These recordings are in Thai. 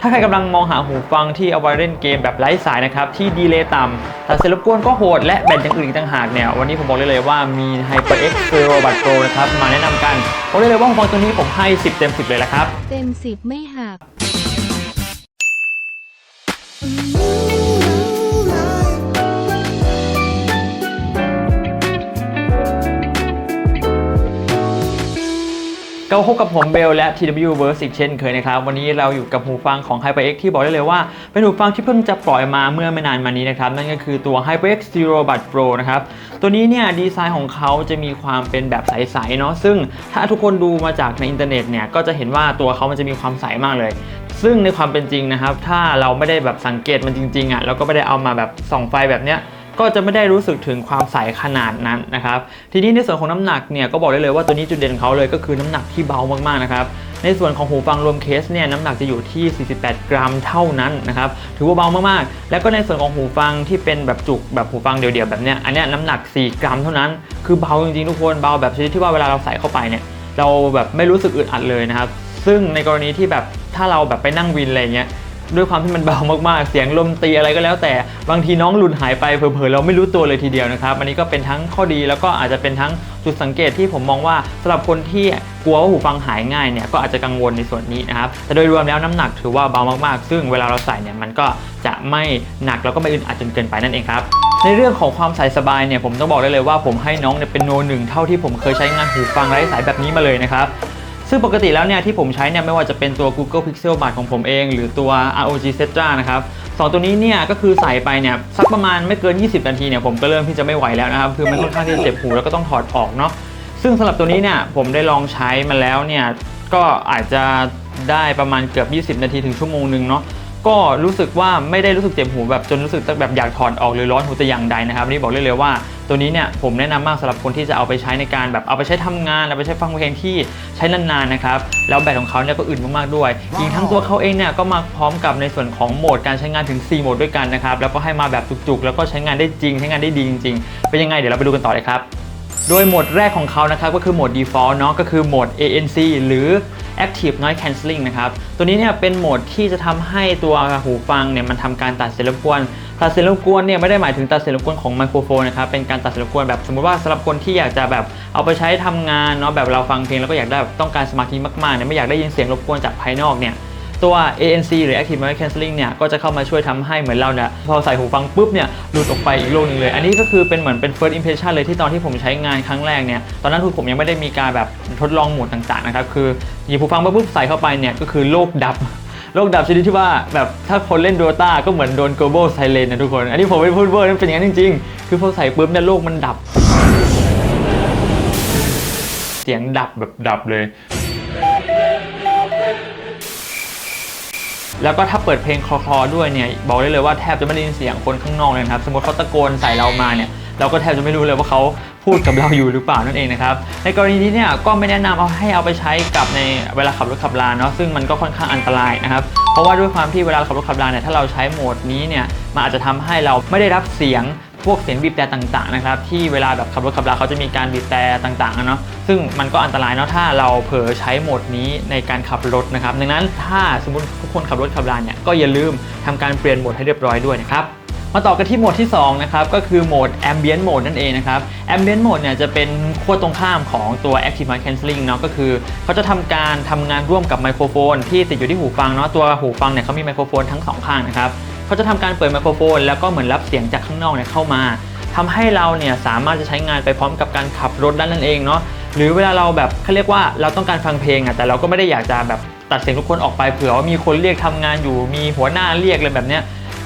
ถ้าใครกำลังมองหาหูฟังที่เอาไว้เล่นเกมแบบไร้สายนะครับ ที่ดีเลย์ต่ำแต่เสียงรบกวนก็โหด และแบตอย่างอื่นอีกต่างหากเนี่ย วันนี้ผมบอกเลยเลยว่ามี HyperX Pro b u d Pro นะครับ มาแนะนำกันบอกเลยเลยว่าหูฟังตัวนี้ผมให้ 10 เต็ม 10 เลยละครับ เต็มสิบไม่หัก ก็พบกับผมเบลและ TW Verse อีกเช่นเคยนะครับ วันนี้เราอยู่กับหูฟังของ HyperX ที่บอกได้เลยว่า เป็นหูฟังที่เพิ่งจะปล่อยมาเมื่อไม่นานมานี้นะครับ นั่นก็คือตัว HyperX Stereo Buds Pro นะครับ ตัวนี้เนี่ยดีไซน์ของเขาจะมีความเป็นแบบใส ๆ เนาะซึ่งถ้าทุกคนดูมาจากในอินเทอร์เน็ตเนี่ย ก็จะเห็นว่าตัวเขามันจะมีความใสมากเลยซึ่งในความเป็นจริงนะครับ ถ้าเราไม่ได้แบบสังเกตมันจริงๆอะแล้วก็ไม่ได้เอามาแบบส่องไฟแบบเนี้ย ก็จะไม่ได้รู้สึกถึงความใสขนาดนั้นนะครับ ทีนี้ในส่วนของน้ำหนักเนี่ยก็บอกได้เลยว่าตัวนี้จุดเด่นของเขาเลยก็คือน้ำหนักที่เบามากๆนะครับ ในส่วนของหูฟังรวมเคสเนี่ยน้ำหนักจะอยู่ที่ 48 กรัมเท่านั้นนะครับ ถือว่าเบามากๆ แล้วก็ในส่วนของหูฟังที่เป็นแบบจุกแบบหูฟังเดี่ยวๆแบบเนี้ย อันเนี้ยน้ำหนัก 4 กรัมเท่านั้น คือเบาจริงๆทุกคน เบาแบบชนิดที่ว่าเวลาเราใส่เข้าไปเนี่ย เราแบบไม่รู้สึกอึดอัดเลยนะครับ ซึ่งในกรณีที่แบบถ้าเราแบบไปนั่งวินอะไรเงี้ย ด้วยความที่มันเบามากๆ เสียงลมตีอะไรก็แล้ว แต่บางทีน้องหลุดหายไปเผลอๆเราไม่รู้ตัวเลยทีเดียวนะครับอันนี้ก็เป็นทั้งข้อดีแล้วก็อาจจะเป็นทั้งจุดสังเกตที่ผมมองว่าสำหรับคนที่กลัวว่าหูฟังหายง่ายเนี่ยก็อาจจะกังวลในส่วนนี้นะครับแต่โดยรวมแล้วน้ำหนักถือว่าเบามากๆ ซึ่งเวลาเราใส่เนี่ยมันก็จะไม่หนักแล้วก็ไม่อึดอัดจนเกินไปนั่นเองครับในเรื่องของความใส่สบายเนี่ยผมต้องบอกได้เลยว่าผมให้น้องเนี่ยเป็นโนหนึ่งเท่าที่ผมเคยใช้งานหูฟังไร้สายแบบนี้มาเลยนะครับ ซึ่งปกติแล้วเนี่ยที่ผมใช้เนี่ยไม่ว่าจะเป็นตัว Google Pixel Bud ของผมเอง หรือตัว ROG Zetra นะครับสองตัวนี้เนี่ยก็คือใส่ไปเนี่ยสักประมาณไม่เกิน 20 นาทีเนี่ยผมก็เริ่มที่จะไม่ไหวแล้วนะครับคือมันค่อนข้างที่จะเจ็บหูแล้วก็ต้องถอดออกเนาะซึ่งสำหรับตัวนี้เนี่ยผมได้ลองใช้มาแล้วเนี่ยก็อาจจะได้ประมาณเกือบ 20 นาทีถึงชั่วโมงหนึ่งเนาะ ก็รู้สึกว่าไม่ได้รู้สึกเจ็บหูแบบจนรู้สึกแบบอยากถอดออกหรือร้อนหูแต่อย่างใดนะครับนี่บอกเลยเลยว่า ตัวนี้เนี่ยผมแนะนำมากสำหรับคนที่จะเอาไปใช้ในการแบบเอาไปใช้ทำงานเอาไปใช้ฟังเพลงที่ใช้นานๆนะครับแล้วแบตของเขาเนี่ยก็อึดมากๆด้วยอีกทั้งตัวเขาเองเนี่ยก็มาพร้อมกับในส่วนของโหมดการใช้งานถึง 4 โหมดด้วยกันนะครับแล้วก็ให้มาแบบจุกๆ แล้วก็ใช้งานได้จริงใช้งานได้ดีจริงๆเป็นยังไงเดี๋ยวเราไปดูกันต่อเลยครับโดยโหมดแรกของเขานะครับก็คือโหมด default เนาะก็คือโหมด ANC หรือ active noise cancelling นะครับตัวนี้เนี่ยเป็นโหมดที่จะทำให้ตัวหูฟังเนี่ยมันทำการตัดเสียงรบกวนตัดเสียงรบกวนเนี่ยไม่ได้หมายถึงตัดเสียงรบกวนของไมโครโฟนนะครับเป็นการตัดเสียงรบกวนแบบสมมติว่าสำหรับคนที่อยากจะแบบเอาไปใช้ทำงานเนาะแบบเราฟังเพลงแล้วก็อยากได้แบบต้องการสมาธิมากๆเนี่ยไม่อยากได้ยินเสียงรบกวนจากภายนอกเนี่ย ตัว ANC หรือ Active Noise Cancelling เนี่ยก็จะเข้ามาช่วยทำให้เหมือนเราเนี่ยพอใส่หูฟังปุ๊บเนี่ยหลุดออกไปอีกโลกหนึงเลย อันนี้ก็คือเป็นเหมือนเป็น first impression เลยที่ตอนที่ผมใช้งานครั้งแรกเนี่ยตอนนั้นคือผมยังไม่ได้มีการแบบทดลองโหมดต่างๆนะครับคือหยิบหูฟังมาปุ๊บใส่เข้าไปเนี่ยก็คือโลกดับโลกดับชนิดที่ว่าแบบถ้าคนเล่น Dota ก็เหมือนโดน global silent นะทุกคน อันนี้ผมไม่พูดเวอร์นั่นเป็นอย่างนั้นจริงๆ คือพอใส่ปุ๊บเนี่ยโลกมันดับ เสียงดับแบบดับเลย แล้วก็ถ้าเปิดเพลงคลอๆด้วยเนี่ยบอกได้เลยว่าแทบจะไม่ได้ยินเสียงคนข้างนอกเลยนะครับ สมมติเขาตะโกนใส่เรามาเนี่ยเราก็แทบจะไม่รู้เลยว่าเขาพูดกับเราอยู่หรือเปล่านั่นเองนะครับในกรณีนี้เนี่ยก็ไม่แนะนำเอาให้เอาไปใช้กับในเวลาขับรถขับลาเนาะซึ่งมันก็ค่อนข้างอันตรายนะครับเพราะว่าด้วยความที่เวลาขับรถขับลาเนี่ยถ้าเราใช้โหมดนี้เนี่ยมันอาจจะทำให้เราไม่ได้รับเสียง พวกเสียงบีบแต่ต่างๆนะครับที่เวลาแบบขับรถขับราเขาจะมีการบีบแต่ต่างๆเนาะซึ่งมันก็อันตรายเนาะถ้าเราเผลอใช้โหมดนี้ในการขับรถนะครับดังนั้นถ้าสมมติทุกคนขับรถขับราเนี่ยก็อย่าลืมทำการเปลี่ยนโหมดให้เรียบร้อยด้วยนะครับมาต่อกันที่โหมดที่2นะครับก็คือโหมด Ambient Mode นั่นเองนะครับ Ambient Mode เนี่ยจะเป็นขั้วตรงข้ามของตัว Active Noise Cancelling เนาะก็คือเขาจะทำการทำงานร่วมกับไมโครโฟนที่ติดอยู่ที่หูฟังเนาะตัวหูฟังเนี่ยเขามีไมโครโฟนทั้งสองข้างนะครับ เขาจะทำการเปิดไมโครโฟน แล้วก็เหมือนรับเสียงจากข้างนอกเนี่ยเข้ามาทำให้เราเนี่ยสามารถจะใช้งานไปพร้อมกับการขับรถด้านนั่นเองเนาะหรือเวลาเราแบบเขาเรียกว่าเราต้องการฟังเพลงอะแต่เราก็ไม่ได้อยากจะแบบตัดเสียงทุกคนออกไปเผื่อว่ามีคนเรียกทำงานอยู่มีหัวหน้าเรียกอะไรแบบเนี้ย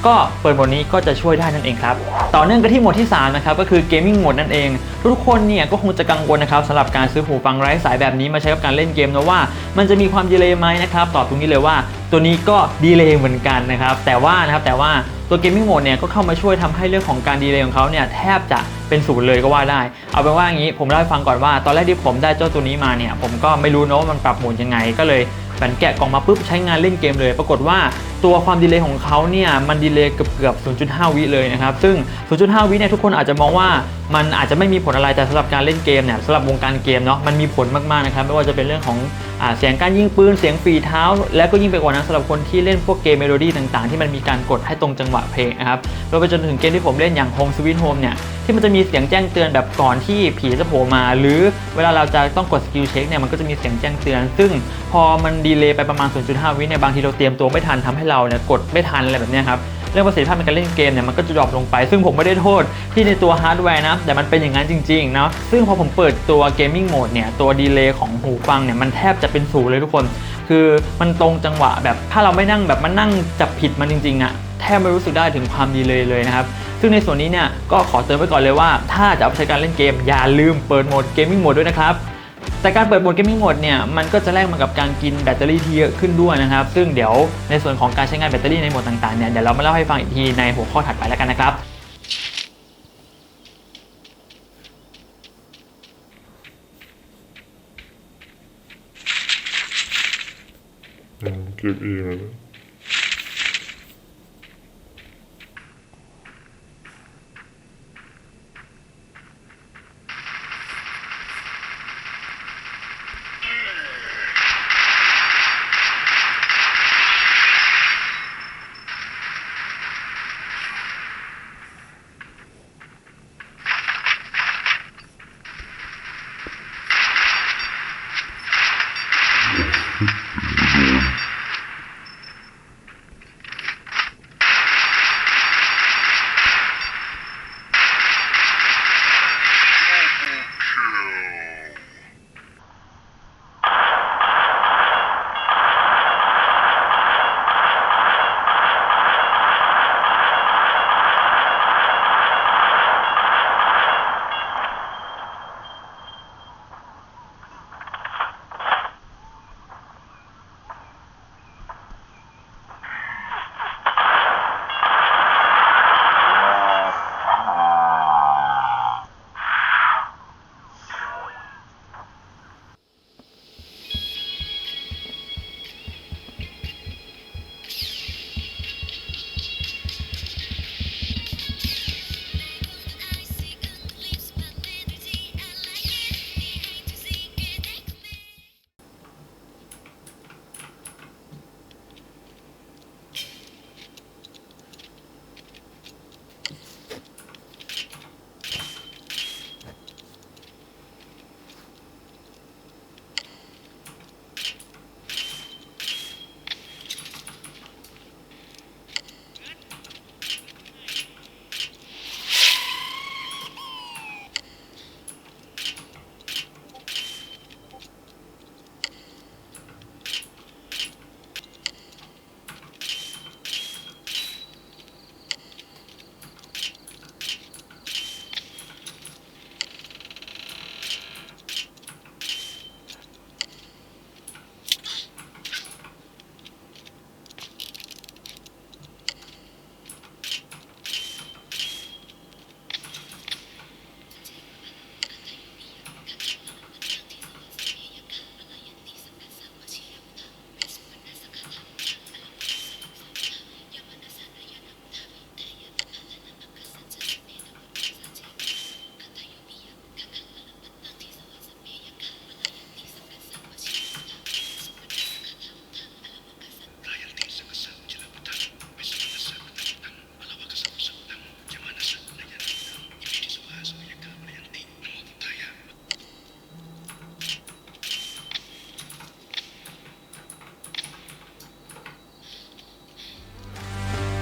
ก็เปิดโหมดนี้ก็จะช่วยได้นั่นเองครับ ต่อเนื่องกันที่โหมดที่ 3 นะครับ ก็คือ Gaming Mode นั่นเอง ทุกคนเนี่ยก็คงจะกังวลนะครับสำหรับการซื้อหูฟังไร้สายแบบนี้มาใช้กับการเล่นเกมนะว่า มันจะมีความดีเลย์ไหมนะครับตอบตรงนี้เลยว่าตัวนี้ก็ดีเลย์เหมือนกันนะครับแต่ว่านะครับแต่ว่าตัว Gaming Mode เนี่ยก็เข้ามาช่วยทำให้เรื่องของการดีเลย์ของเขาเนี่ยแทบจะเป็นศูนย์เลยก็ว่าได้ เอาเป็นว่าอย่างนี้ผมเล่าให้ฟังก่อนว่า ตอนแรกที่ผมได้เจ้าตัวนี้มาเนี่ยผมก็ไม่รู้เนอะว่ามันปรับโหมดยังไงก็เลย แผ่นแกะกล่องมาปุ๊บใช้งานเล่นเกมเลย ปรากฏว่าตัวความดีเลย์ของเขาเนี่ยมันดีเลย์เกือบเกือบ 0.5 วิเลยนะครับ ซึ่ง 0.5 วิเนี่ยทุกคนอาจจะมองว่ามันอาจจะไม่มีผลอะไรแต่สำหรับการเล่นเกมเนี่ยสำหรับวงการเกมเนาะมันมีผลมากๆนะครับไม่ว่าจะเป็นเรื่องของอเสียงการยิงปืนเสียงฝีเท้า และก็ยิ่งไปกว่านั้นสำหรับคนที่เล่นพวกเกมเมโลดี้ต่างๆ ที่มันมีการกดให้ตรงจังหวะเพลงนะครับรวมไปจนถึงเกมที่ผมเล่นอย่าง Home Sweet Home เนี่ย ที่มันจะมีเสียงแจ้งเตือนแบบก่อนที่ผีจะโผล่มา หรือเวลาเราจะต้องกดสกิลเช็คเนี่ยมันก็จะมีเสียงแจ้งเตือน ซึ่งพอมันดีเลย์ไปประมาณ 0.5 วิเนี่ยบางทีเราเตรียมตัวไม่ทันทำให้เราเนี่ยกดไม่ทันอะไรแบบนี้ครับเรื่องประสิทธิภาพในการเล่นเกมเนี่ยมันก็จะดรอปลงไป ซึ่งผมไม่ได้โทษที่ในตัวฮาร์ดแวร์นะ แต่มันเป็นอย่างนั้นจริงๆนะซึ่งพอผมเปิดตัวเกมมิ่งโหมดเนี่ย ตัวดีเลย์ของหูฟังเนี่ย มันแทบจะเป็นศูนย์เลยทุกคน คือมันตรงจังหวะแบบถ้าเราไม่นั่งแบบมันนั่งจับผิดมันจริงๆอะแทบไม่รู้สึกได้ถึงความดีเลยเลยนะครับ ซึ่งในส่วนนี้เนี่ยก็ขอเตือนไว้ก่อนเลยว่า ถ้าจะเอาใช้การเล่นเกม อย่าลืมเปิดโหมดเกมมิ่งโหมดด้วยนะครับแต่การเปิดโหมดเกมมิ่งโหมดเนี่ยมันก็จะแลกมากับการกินแบตเตอรี่ที่เยอะขึ้นด้วยนะครับ ซึ่งเดี๋ยวในส่วนของการใช้งานแบตเตอรี่ในโหมดต่างๆเนี่ยเดี๋ยวเรามาเล่าให้ฟังอีกทีในหัวข้อถัดไปแล้วกันนะครับอืมเก็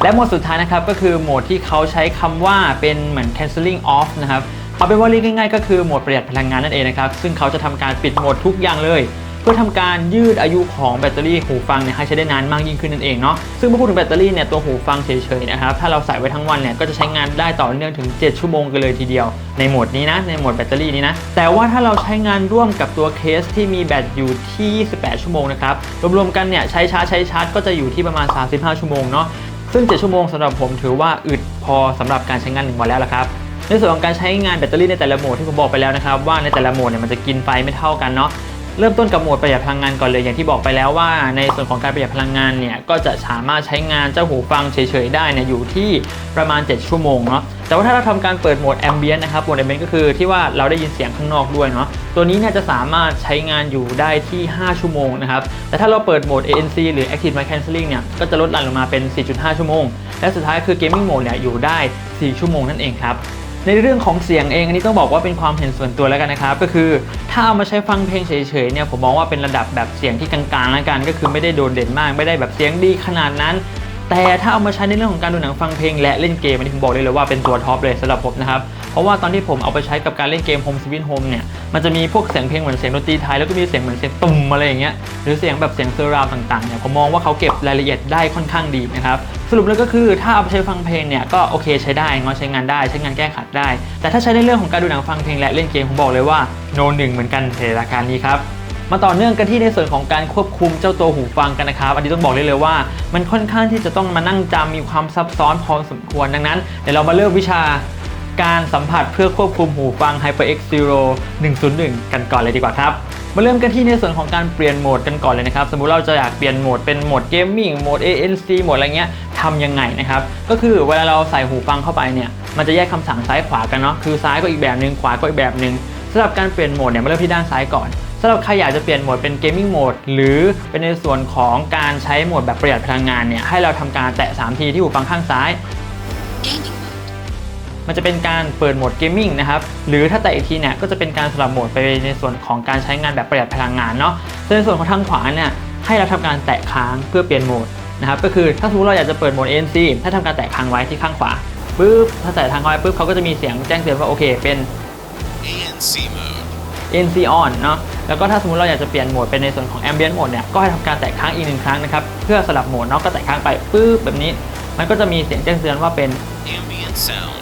และโหมดสุดท้ายนะครับก็คือโหมดที่เขาใช้คำว่าเป็นเหมือน canceling off นะครับเอาเป็นว่าเรียกง่ายๆก็คือโหมดประหยัดพลังงานนั่นเองนะครับซึ่งเขาจะทำการปิดโหมดทุกอย่างเลยเพื่อทำการยืดอายุของแบตเตอรี่หูฟังเนี่ยให้ใช้ได้นานมากยิ่งขึ้นนั่นเองเนาะซึ่งเมื่อพูดถึงแบตเตอรี่เนี่ยตัวหูฟังเฉยๆนะครับถ้าเราใส่ไว้ทั้งวันเนี่ยก็จะใช้งานได้ต่อเนื่องถึง 7 ชั่วโมงกันเลยทีเดียว ในโหมดนี้นะในโหมดแบตเตอรี่นี้นะแต่ว่าถ้าเราใช้งานร่วมกับตัวเคสที่มีแบตอยู่ที่ 28 ชั่วโมงนะครับรวมๆกันเนี่ยใช้ชาร์จใช้ชาร์จก็จะอยู่ที่ประมาณ 35 ชั่วโมงเนาะ ซึ่ง 7 ชั่วโมงสำหรับผมถือว่าอึดพอสำหรับการใช้งานหนึ่งวันแล้วละครับในส่วนของการใช้งานแบตเตอรี่ในแต่ละโหมดที่ผมบอกไปแล้วนะครับว่าในแต่ละโหมดเนี่ยมันจะกินไฟไม่เท่ากันเนาะ เริ่มต้นกับโหมดประหยัดพลังงานก่อนเลยอย่างที่บอกไปแล้วว่า ในส่วนของการประหยัดพลังงานเนี่ยก็จะสามารถใช้งานเจ้าหูฟังเฉยๆได้เนี่ยอยู่ที่ประมาณ 7 ชั่วโมงเนาะแต่ว่าถ้าเราทำการเปิดโหมดแอมเบียนนะครับโหมดแอมเบียนก็คือที่ว่าเราได้ยินเสียงข้างนอกด้วยเนาะตัวนี้เนี่ยจะสามารถใช้งานอยู่ได้ที่ 5 ชั่วโมงนะครับแต่ถ้าเราเปิดโหมด ANC หรือ Active Noise Cancelling เนี่ยก็จะลดหลั่นลงมาเป็น 4.5 ชั่วโมง และสุดท้ายคือ Gaming Mode เนี่ยอยู่ได้ 4 ชั่วโมงนั่นเองครับ ในเรื่องของเสียงเองอันนี้ต้องบอกว่าเป็นความเห็นส่วนตัวแล้วกันนะครับก็คือถ้าเอามาใช้ฟังเพลงเฉยๆเนี่ยผมมองว่าเป็นระดับแบบเสียงที่กลางๆแล้วกัน ก็คือไม่ได้โดดเด่นมากไม่ได้แบบเสียงดีขนาดนั้น แต่ถ้าเอามาใช้ในเรื่องของการดูหนังฟังเพลงและเล่นเกมอันนี้ผมบอกเลยเลยว่าเป็นตัวท็อปเลยสำหรับผมนะครับ เพราะว่าตอนที่ผมเอาไปใช้กับการเล่นเกม Home Sweet Home เนี่ย มันจะมีพวกเสียงเพลงเหมือนเสียงดนตรีไทย แล้วก็มีเสียงเหมือนเสียงตุ่มอะไรอย่างเงี้ย หรือเสียงแบบเสียงเซอร์ราวต่างๆ เนี่ย ผมมองว่าเขาเก็บรายละเอียดได้ค่อนข้างดีนะครับ สรุปเลยก็คือถ้าเอาไปใช้ฟังเพลงเนี่ย ก็โอเคใช้ได้งอใช้งานได้ ใช้งานแก้ขัดได้ แต่ถ้าใช้ในเรื่องของการดูหนังฟังเพลงและเล่นเกม ผมบอกเลยว่าโนหนึ่งเหมือนกันในรายการนี้ครับมาต่อเนื่องกันที่ในส่วนของการควบคุมเจ้าตัวหูฟังกันนะครับ อันนี้ต้องบอกเลยเลยว่า มันค่อนข้างที่จะต้องมานั่งจำมีความซับซ้อนพอสมควรดังนั้นเดี๋ยวเรามาเริ่มวิชา การสัมผัสเพื่อควบคุมหูฟัง HyperX Zero 101 กันก่อนเลยดีกว่าครับ มาเริ่มกันที่ในส่วนของการเปลี่ยนโหมดกันก่อนเลยนะครับ สมมุติเราจะอยากเปลี่ยนโหมดเป็นโหมดเกมมิ่งโหมด ANC โหมดอะไรเงี้ยทำยังไงนะครับ ก็คือเวลาเราใส่หูฟังเข้าไปเนี่ย มันจะแยกคำสั่งซ้ายขวากันเนาะ คือซ้ายก็อีกแบบหนึ่งขวาก็อีกแบบหนึ่งสำหรับการเปลี่ยนโหมดเนี่ยมาเริ่มที่ด้านซ้ายก่อนสำหรับใครอยากจะเปลี่ยนโหมดเป็นเกมมิ่งโหมดหรือเป็นในส่วนของการใช้โหมดแบบประหยัดพลังงานเนี่ยให้เราทำการแตะ 3 ทีที่หูฟังข้างซ้าย มันจะเป็นการเปิดโหมดเกมมิ่งนะครับ หรือถ้าแตะอีกทีเนี่ยก็จะเป็นการสลับโหมดไปในส่วนของการใช้งานแบบประหยัดพลังงานเนาะส่วนในส่วนของทางขวาเนี่ยให้เราทำการแตะค้างเพื่อเปลี่ยนโหมดนะครับ ก็คือถ้าสมมติเราอยากจะเปิดโหมด ANC ถ้าทำการแตะค้างไว้ที่ข้างขวาปุ๊บถ้าแตะทางไว้ปุ๊บเขาก็จะมีเสียงแจ้งเตือนว่าโอเคเป็น ANC mode. ANC on เนาะแล้วก็ถ้าสมมติเราอยากจะเปลี่ยนโหมดเป็นในส่วนของ ambient mode เนี่ยก็ให้ทำการแตะค้างอีกหนึ่งครั้งนะครับเพื่อสลับโหมดเนาะก็แตะค้างไปปุ๊บแบบนี้ มันก็จะมีเสียงแจ้งเตือนว่าเป็น Ambient sound.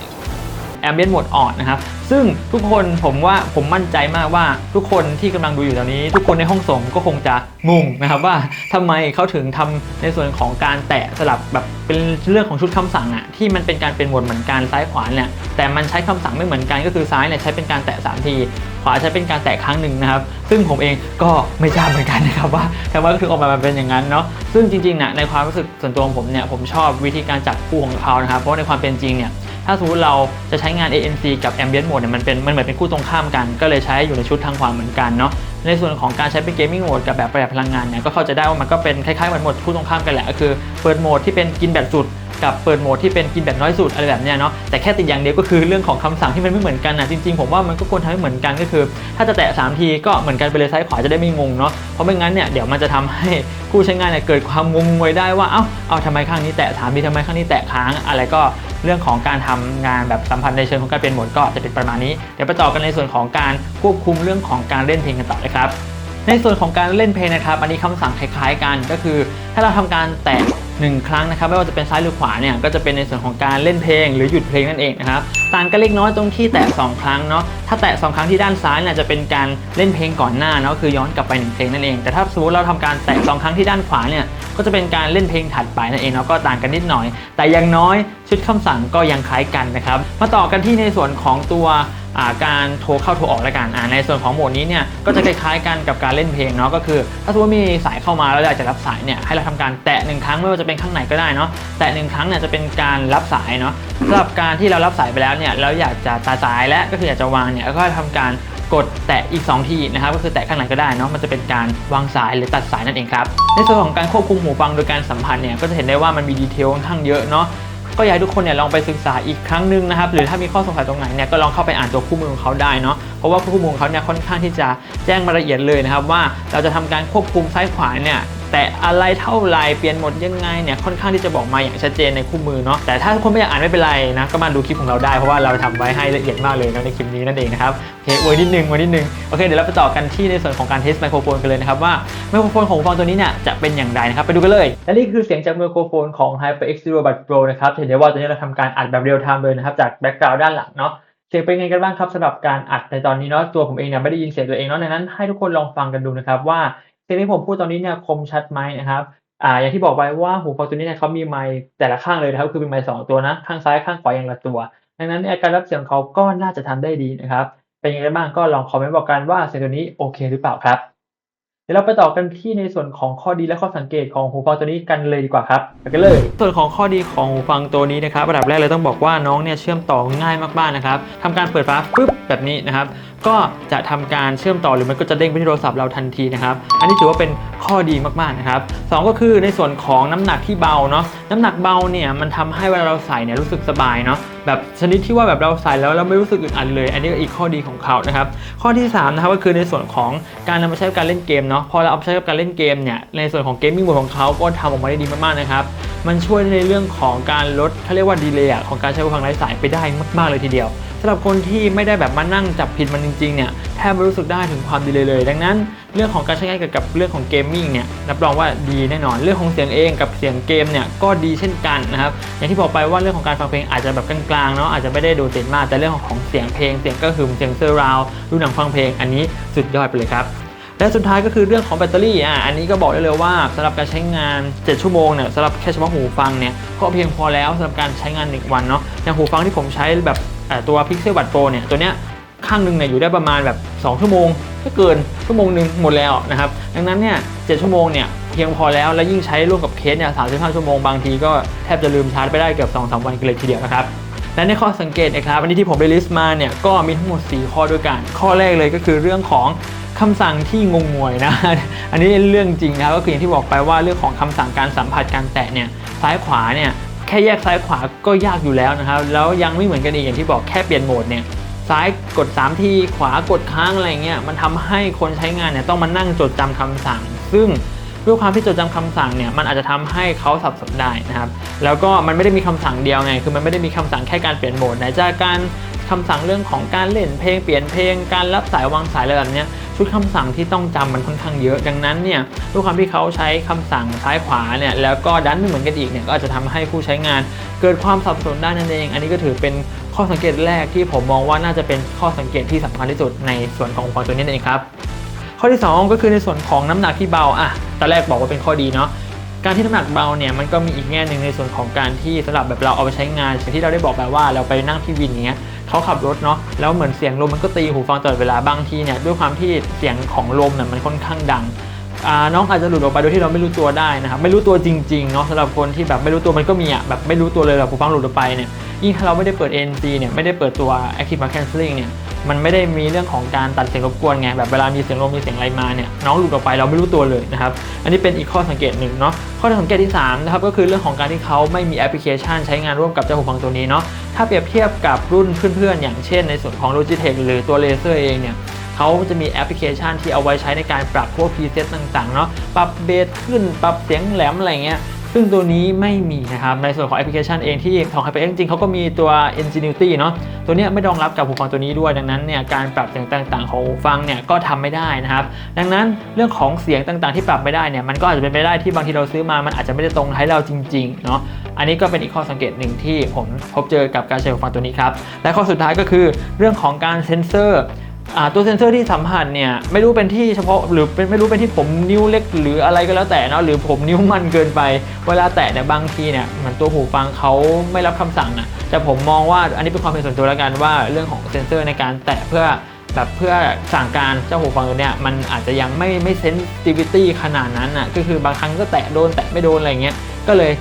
Ambient mode on นะครับ ซึ่งทุกคนผมว่าผมมั่นใจมากว่าทุกคนที่กำลังดูอยู่ตอนนี้ ทุกคนในห้องส่งก็คงจะงงนะครับว่าทำไมเขาถึงทำในส่วนของการแตะสลับแบบเป็นเรื่องของชุดคำสั่งอะที่มันเป็นการเป็นโหมดเหมือนกันซ้ายขวาเนี่ยแต่มันใช้คำสั่งไม่เหมือนกันก็คือซ้ายเนี่ยใช้เป็นการแตะ3ทีขวาใช้เป็นการแตะครั้งหนึ่งนะครับ ซึ่งผมเองก็ไม่ทราบเหมือนกันนะครับว่าทำไมก็ถึงออกมาเป็นอย่างนั้นเนาะซึ่งจริงๆนะในความรู้สึกส่วนตัวของผมเนี่ยผมชอบวิธีการจับคู่ของเขานะครับเพราะในความเป็นจริงเนี่ย ถ้าสมมติเราจะใช้งาน ANC กับ Ambient Mode เนี่ยมันเป็นมันเหมือนเป็นคู่ตรงข้ามกัน ก็เลยใช้อยู่ในชุดทางขวามเหมือนกันเนาะในส่วนของการใช้เป็น Gaming Mode กับแบบประหยัดพลังงานเนี่ยก็เข้าใจได้ว่ามันก็เป็นคล้ายๆเหมือนโหมดคู่ตรงข้ามกันแหละก็คือเปิดโหมดที่เป็นกินแบบสุดกับเปิดโหมดที่เป็นกินแบบน้อยสุดอะไรแบบเนี้ยเนาะแต่แค่ติดอย่างเดียวก็คือเรื่องของคำสั่งที่มันไม่เหมือนกันนะจริงๆผมว่ามันก็ควรทำให้เหมือนกันก็คือ ถ้าจะแตะ3ทีก็เหมือนกันไปเลยซ้ายขวาจะได้ไม่งงเนาะเพราะไม่งั้นเนี่ยเดี๋ยวมันจะทำให้ผู้ใช้งานเนี่ยเกิดความงงงวยได้ว่าเอ้าเอาทำไมข้างนี้แตะ3ทีทำไมข้างนี้แตะค้างอะไรก็ เรื่องของการทำงานแบบสัมพันธ์ในเชิงของการเป็นหมดก็จะเป็นประมาณนี้ เดี๋ยวไปต่อกันในส่วนของการควบคุมเรื่องของการเล่นเพลงกันต่อเลยครับ ในส่วนของการเล่นเพลงนะครับ อันนี้คำสั่งคล้ายๆกันก็คือ ถ้าเราทำการแตะ หนึ่งครั้งนะครับไม่ว่าจะเป็นซ้ายหรือขวาเนี่ยก็จะเป็นในส่วนของการเล่นเพลงหรือหยุดเพลงนั่นเองนะครับต่างกันเล็กน้อยตรงที่แตะสองครั้งเนาะถ้าแตะสองครั้งที่ด้านซ้ายเนี่ยจะเป็นการเล่นเพลงก่อนหน้าเนาะคือย้อนกลับไปหนึ่งเพลงนั่นเอง แต่ถ้าสมมติเราทำการแตะสองครั้งที่ด้านขวาเนี่ยก็จะเป็นการเล่นเพลงถัดไปนั่นเองเนาะก็ต่างกันนิดหน่อย แต่อยังน้อยชุดคำสั่งก็ยังคล้ายกันนะครับมาต่อกันที่ในส่วนของตัว การโทรเข้าโทรออกแล้วกันในส่วนของโหมดนี้เนี่ยก็จะคล้ายๆกันกับการเล่นเพลงเนาะก็คือ ถ้าสมมติมีสายเข้ามาแล้วอยากจะรับสายเนี่ยให้เราทำการแตะหนึ่งครั้งไม่ว่าจะเป็นข้างไหนก็ได้เนาะแตะหนึ่งครั้งเนี่ยจะเป็นการรับสายเนาะสำหรับการที่เรารับสายไปแล้วเนี่ยแล้วอยากจะตัดสายและก็คืออยากจะวางเนี่ยก็ทำการกดแตะอีก 2 ทีนะครับก็คือแตะข้างไหนก็ได้เนาะมันจะเป็นการวางสายหรือตัดสายนั่นเองครับในส่วนของการควบคุมหูฟังโดยการสัมผัสเนี่ยก็จะเห็นได้ว่ามันมีดีเทลค่อนข้างเยอะเนาะ ก็อยากให้ทุกคนเนี่ยลองไปศึกษาอีกครั้งหนึ่งนะครับหรือถ้ามีข้อสงสัยตรงไหนเนี่ยก็ลองเข้าไปอ่านตัวคู่มือของเขาได้เนาะเพราะว่าคู่มือของเขาเนี่ยค่อนข้างที่จะแจ้งมาละเอียดเลยนะครับว่าเราจะทำการควบคุมซ้ายขวาเนี่ย แต่อะไรเท่าไรเปลี่ยนหมดยังไงเนี่ยค่อนข้างที่จะบอกมาอย่างชัดเจนในคู่มือเนาะแต่ถ้าทุกคนไม่อยากอ่านไม่เป็นไรนะก็มาดูคลิปของเราได้เพราะว่าเราทำไว้ให้ละเอียดมากเลยนะในคลิปนี้นั่นเองนะครับโอเคเวอร์นิดนึงเวอร์นิดนึงโอเคเดี๋ยวเราไปต่อกันที่ในส่วนของการเทสไมโครโฟนกันเลยนะครับว่าไมโครโฟนของฟังตัวนี้เนี่ยจะเป็นอย่างไรนะครับไปดูกันเลยและนี่คือเสียงจากไมโครโฟนของ HyperX Zero Bud Pro นะครับเห็นได้ว่าตัวนี้เราทำการอัดแบบเรียลไทม์เลยนะครับจากแบ็กกราวด์ด้านหลังเนาะเสียงเป็นไงกันบ้างครับสำหรับการอัดในตอนนี้เนาะตัวผมเองเนี่ยไม่ได้ยินเสียงตัวเองเนาะดังนั้นให้ทุกคนลองฟังกันดูนะครับว่า เสียงที่ผมพูดตอนนี้เนี่ยคมชัดไหมนะครับอ่าอย่างที่บอกไปว่าหูฟังตัวนี้เนี่ยเขามีไมค์แต่ละข้างเลยนะครับคือเป็นไมค์สองตัวนะข้างซ้ายข้างขวาอย่างละตัว ดังนั้นเนี่ยการรับเสียงเขาก็น่าจะทำได้ดีนะครับ เป็นยังไงบ้างก็ลองคอมเมนต์บอกกันว่าเสียงตัวนี้โอเคหรือเปล่าครับดี๋ยวเราไปต่อกันที่ในส่วนของข้อดีและข้อสังเกตของหูฟังตัวนี้กันเลยดีกว่าครับไปกันเลย ส่วนของข้อดีของหูฟังตัวนี้นะครับระดับแรกเลยต้องบอกว่าน้องเนี่ยเชื่อมต่อง่ายมากๆนะครับทำการเปิดฟ้าปุ๊บแบบนี้นะครับก็จะทำการเชื่อมต่อหรือมันก็จะเด้งไปที่โทรศัพท์เราทันทีนะครับ อันนี้ถือว่าเป็นข้อดีมากๆนะครับสองก็คือในส่วนของน้ำหนักที่เบาเนาะน้ำหนักเบาเนี่ยมันทำให้เวลาเราใส่เนี่ยรู้สึกสบายเนาะแบบชนิดที่ว่าแบบเราใส่แล้วเราไม่รู้สึกอึดอัดเลย อันนี้ก็อีกข้อดีของเขานะครับข้อที่สามนะครับก็คือในส่วนของการนำมาใช้กับการเล่นเกมเนาะพอเราเอาไปใช้กับการเล่นเกมเนี่ยในส่วนของเกมมิ่งโหมดของเขาก็ทำออกมาได้ดีมากๆนะครับมันช่วยในเรื่องของการลดเขาเรียกว่าดีเลย์ของการใช้หูฟังไร้สายไปได้มาก ๆเลยทีเดียว สำหรับคนที่ไม่ได้แบบมานั่งจับผิดมันจริงๆเนี่ยแทบไม่รู้สึกได้ถึงความดีเลยเลย ดังนั้นเรื่องของการใช้งานเกี่ยวกับเรื่องของเกมมิ่งเนี่ยรับรองว่าดีแน่นอน เรื่องของเสียงเองกับเสียงเกมเนี่ยก็ดีเช่นกันนะครับอย่างที่บอกไปว่าเรื่องของการฟังเพลงอาจจะแบบกลางๆเนาะอาจจะไม่ได้โดดเด่นมากแต่เรื่องของเสียงเพลงเสียงก็คือเสียงเซอร์ราวดูหนังฟังเพลงอันนี้สุดยอดไปเลยครับและสุดท้ายก็คือเรื่องของแบตเตอรี่อะอันนี้ก็บอกได้เลยว่าสำหรับการใช้งาน 7 ชั่วโมงเนี่ยสำหรับแค่เฉพาะหูฟังเนี่ยก็เพียงพอแล้วสำหรับการใช้งาน1วันเนาะอย่างหูฟังที่ผมใช้แบบ ตัว Pixel Buds Pro เนี่ยตัวเนี้ยข้างหนึงเนี่ยอยู่ได้ประมาณแบบ 2 ชั่วโมงไม่เกินชั่วโมงหนึ่งหมดแล้วนะครับดังนั้นเนี่ย7ชั่วโมงเนี่ยเพียงพอแล้วและยิ่งใช้ร่วมกับเคสเนี่ย35ชั่วโมงบางทีก็แทบจะลืมชาร์จไปได้เกือบ2-3วันกันเลยทีเดียวนะครับและในข้อสังเกตนะครับอันนี้ที่ผมได้ลิสต์มาเนี่ยก็มีทั้งหมด 4 ข้อด้วยกัน ข้อแรกเลยก็คือเรื่องของคำสั่งที่งงงวยนะ อันนี้เรื่องจริงนะก็คืออย่างที่บอกไปว่าเรื่องของคำสั่งการสัมผัสการแตะเนี่ยซ้ายขวาเนี่ย แค่แยกซ้ายขวาก็ยากอยู่แล้วนะครับ แล้วยังไม่เหมือนกันอีกอย่างที่บอกแค่เปลี่ยนโหมดเนี่ยซ้ายกด 3 ทีขวากดค้างอะไรเงี้ยมันทำให้คนใช้งานเนี่ยต้องมานั่งจดจำคำสั่ง ซึ่งด้วยความที่จดจำคำสั่งเนี่ยมันอาจจะทำให้เขาสับสนได้นะครับ แล้วก็มันไม่ได้มีคำสั่งเดียวไง คือมันไม่ได้มีคำสั่งแค่การเปลี่ยนโหมดไหนจะการ คำสั่งเรื่องของการเล่นเพลงเปลี่ยนเพลงการรับสายวางสายอะไรแบบนี้ชุดคำสั่งที่ต้องจำมันค่อนข้างเยอะ ดังนั้นเนี่ยด้วยความที่เขาใช้คำสั่งซ้ายขวาเนี่ยแล้วก็ดันไม่เหมือนกันอีกเนี่ยก็อาจจะทำให้ผู้ใช้งาน เกิดความสับสนได้นั่นเอง อันนี้ก็ถือเป็นข้อสังเกตแรกที่ผมมองว่าน่าจะเป็นข้อสังเกตที่สำคัญที่สุดในส่วนของอุปกรตัวนี้เองครับข้อที่ 2 ก็คือในส่วนของน้ำหนักที่เบาอะตอนแรกบอกว่าเป็นข้อดีเนาะการที่น้ำหนักเบาเนี่ยมันก็มีอีกแง่หนึ่งในส่วนของการที่สำหรับแบบเราเอาไปใช้งานอย่างที่เราได้บอกไปว่าเราไปนั่งที่วินเงี้ย เขาขับรถเนาะแล้วเหมือนเสียงลมมันก็ตีหูฟังตลอดเวลาบางทีเนี่ยด้วยความที่เสียงของลมเนี่ยมันค่อนข้างดัง น้องอาจจะหลุดออกไปโดยที่เราไม่รู้ตัวได้นะครับไม่รู้ตัวจริงๆเนาะสำหรับคนที่แบบไม่รู้ตัวมันก็มีอะแบบไม่รู้ตัวเลยแบบหูฟังหลุดออกไปเนี่ยยิ่งถ้าเราไม่ได้เปิด ANC เนี่ยไม่ได้เปิดตัว Active Noise Cancelling เนี่ยมันไม่ได้มีเรื่องของการตัดเสียงรบกวนไงแบบเวลามีเสียงลมมีเสียงอะไรมาเนี่ยน้องหลุดออกไปเราไม่รู้ตัวเลยนะครับอันนี้เป็นอีกข้อสังเกตหนึ่งเนาะข้อสังเกตที่3นะครับก็คือเรื่องของการที่เขาไม่มีแอปพลิเคชัน ใช้งานร่วมกับเจ้าหูฟังตัวนี้เนาะถ้าเปรียบเทียบกับรุ่นเพื่อนๆอย่างเช่น ในส่วนของ Logitech หรือตัว Razer เองเนี่ย เขาจะมีแอปพลิเคชันที่เอาไว้ใช้ในการปรับพวกพรีเซตต่างๆเนาะปรับเบสขึ้นปรับเสียงแหลมอะไรเงี้ยซึ่งตัวนี้ไม่มีนะครับ ในส่วนของแอปพลิเคชันเองที่ของ HyperX จริงเขาก็มีตัว Ingenuity เนาะตัวเนี้ยไม่รองรับกับหูฟังตัวนี้ด้วย ดังนั้นเนี่ยการปรับเสียงต่างๆ ของหูฟังเนี่ยก็ทำไม่ได้นะครับ ดังนั้นเรื่องของเสียงต่างๆ ที่ปรับไม่ได้เนี่ยมันก็อาจจะเป็นไปได้ที่บางทีเราซื้อมามันอาจจะไม่ได้ตรงให้เราจริงๆเนาะอันนี้ก็เป็นอีกข้อสังเกตหนึ่งที่ผมพบเจอกับการใช้หูฟังตัวนี้ครับและข้อสุดท้ายก็คือเรื่องของการเซ็นเซอร์ ตัวเซ็นเซอร์ที่สัมผัสเนี่ยไม่รู้เป็นที่เฉพาะหรือเป็นไม่รู้เป็นที่ผมนิ้วเล็กหรืออะไรก็แล้วแต่เนาะหรือผมนิ้วมันเกินไป เวลาแตะเนี่ยบางทีเนี่ยเหมือนตัวหูฟังเขาไม่รับคำสั่งนะแต่ผมมองว่าอันนี้เป็นความเป็นส่วนตัวแล้วกันว่าเรื่องของเซ็นเซอร์ในการแตะเพื่อแบบเพื่อสั่งการเจ้าหูฟังตัวเนี้ยมันอาจจะยังไม่ไม่เซนซิทิวิตี้ขนาดนั้นอะก็คือบางครั้งก็แตะโดนแตะไม่โดนอะไรเงี้ยก็เลย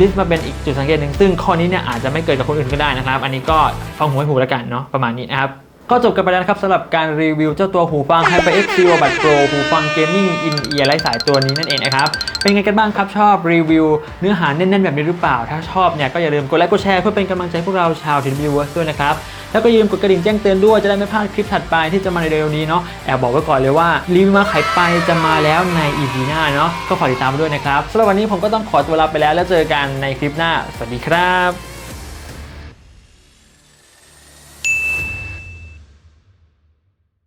ลิสต์มาเป็นอีกจุดสังเกตหนึ่งซึ่งข้อนี้เนี่ยอาจจะไม่เกิดกับคนอื่นก็ได้นะครับ อันนี้ก็ฟังหูไว้หูแล้วกันเนาะประมาณนี้นะครับ ก็จบกันไปแล้วนะครับสำหรับการรีวิวเจ้าตัวหูฟัง HyperX Zero Buds Pro หูฟังเกมมิ่งอินเอียร์ไร้สายตัวนี้นั่นเองนะครับ เป็นไงกันบ้างครับ ชอบรีวิว เนื้อหาแน่นๆ แบบนี้หรือเปล่า ถ้าชอบเนี่ยก็อย่าลืมกดไลค์กดแชร์เพื่อเป็นกำลังใจพวกเราชาวทีวีเวิร์สด้วยนะครับ แล้วก็อย่าลืมกดกระดิ่งแจ้งเตือนด้วยจะได้ไม่พลาดคลิปถัดไปที่จะมาในเร็วนี้เนาะแอบบอกไว้ก่อนเลยว่ารีวิวมาขายไปจะมาแล้วใน EP หน้าเนาะก็ฝากติดตามด้วยนะครับสำหรับวันนี้ผมก็ต้องขอตัวลาไปแล้วแล้วเจอกันในคลิปหน้า สวัสดีครับ